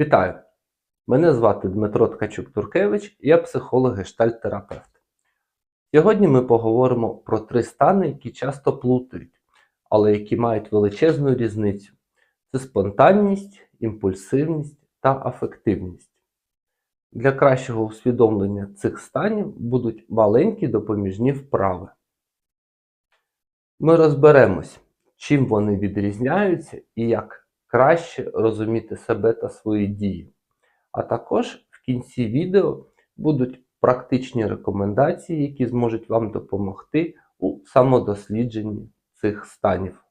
Вітаю! Мене звати Дмитро Ткачук-Туркевич, я психолог гештальт-терапевт. Сьогодні ми поговоримо про три стани, які часто плутають, але які мають величезну різницю: це спонтанність, імпульсивність та афективність. Для кращого усвідомлення цих станів будуть маленькі допоміжні вправи. Ми розберемось, чим вони відрізняються і як краще розуміти себе та свої дії. А також в кінці відео будуть практичні рекомендації, які зможуть вам допомогти у самодослідженні цих станів.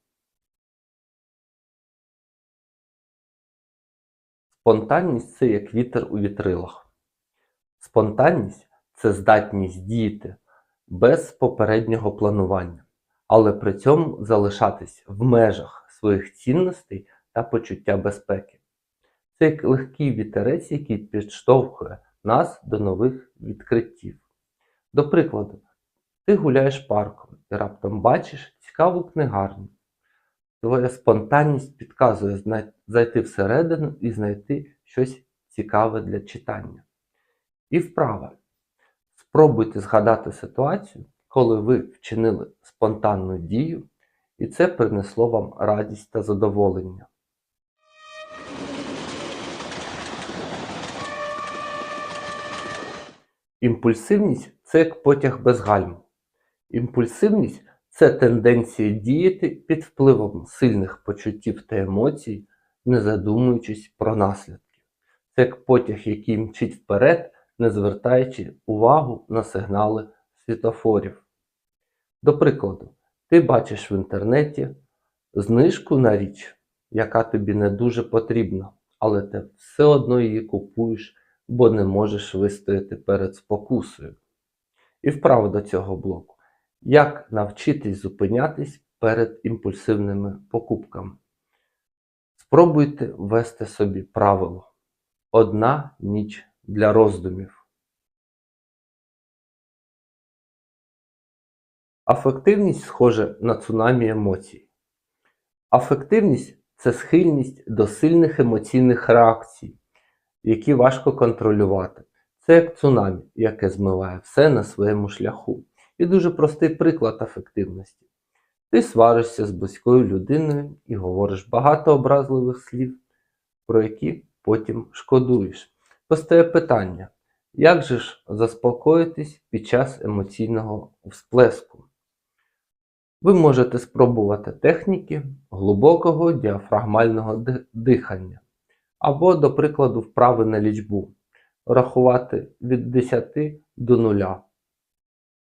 Спонтанність це як вітер у вітрилах. Спонтанність це здатність діяти без попереднього планування, але при цьому залишатись в межах своїх цінностей та почуття безпеки. Це як легкий вітерець, який підштовхує нас до нових відкриттів. До прикладу, ти гуляєш парком і раптом бачиш цікаву книгарню. Твоя спонтанність підказує зайти всередину і знайти щось цікаве для читання. І вправа. Спробуйте згадати ситуацію, коли ви вчинили спонтанну дію, і це принесло вам радість та задоволення. Імпульсивність це як потяг без гальм. Імпульсивність це тенденція діяти під впливом сильних почуттів та емоцій, не задумуючись про наслідки. Це як потяг, який мчить вперед, не звертаючи увагу на сигнали світофорів. До прикладу, ти бачиш в інтернеті знижку на річ, яка тобі не дуже потрібна, але ти все одно її купуєш, бо не можеш вистояти перед спокусою. І вправо до цього блоку. Як навчитись зупинятись перед імпульсивними покупками? Спробуйте ввести собі правило. Одна ніч для роздумів. Афективність схоже на цунамі емоцій. Афективність це схильність до сильних емоційних реакцій, які важко контролювати. Це як цунамі, яке змиває все на своєму шляху. І дуже простий приклад афективності. Ти сваришся з близькою людиною і говориш багато образливих слів, про які потім шкодуєш. Постає питання, як же ж заспокоїтись під час емоційного всплеску? Ви можете спробувати техніки глибокого діафрагмального дихання або, до прикладу, вправи на лічбу, рахувати від 10 до 0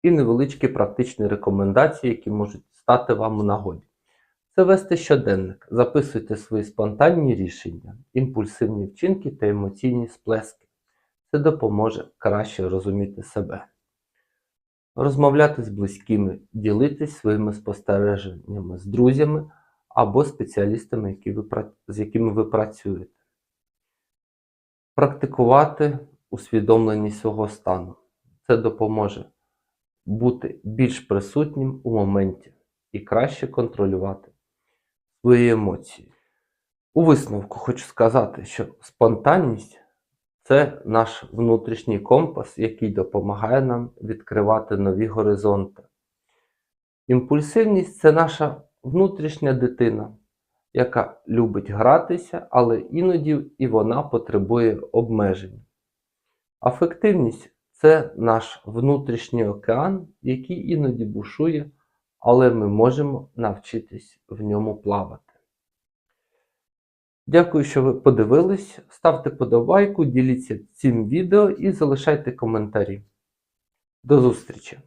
і невеличкі практичні рекомендації, які можуть стати вам у нагоді. Це вести щоденник, записуйте свої спонтанні рішення, імпульсивні вчинки та емоційні сплески. Це допоможе краще розуміти себе. Розмовляти з близькими, ділитись своїми спостереженнями з друзями або спеціалістами, які ви, з якими ви працюєте. Практикувати усвідомленість свого стану. Це допоможе бути більш присутнім у моменті і краще контролювати свої емоції. У висновку хочу сказати, що спонтанність це наш внутрішній компас, який допомагає нам відкривати нові горизонти. Імпульсивність це наша внутрішня дитина, яка любить гратися, але іноді і вона потребує обмежень. Афективність це наш внутрішній океан, який іноді бушує, але ми можемо навчитись в ньому плавати. Дякую, що ви подивились. Ставте подобайку, діліться цим відео і залишайте коментарі. До зустрічі!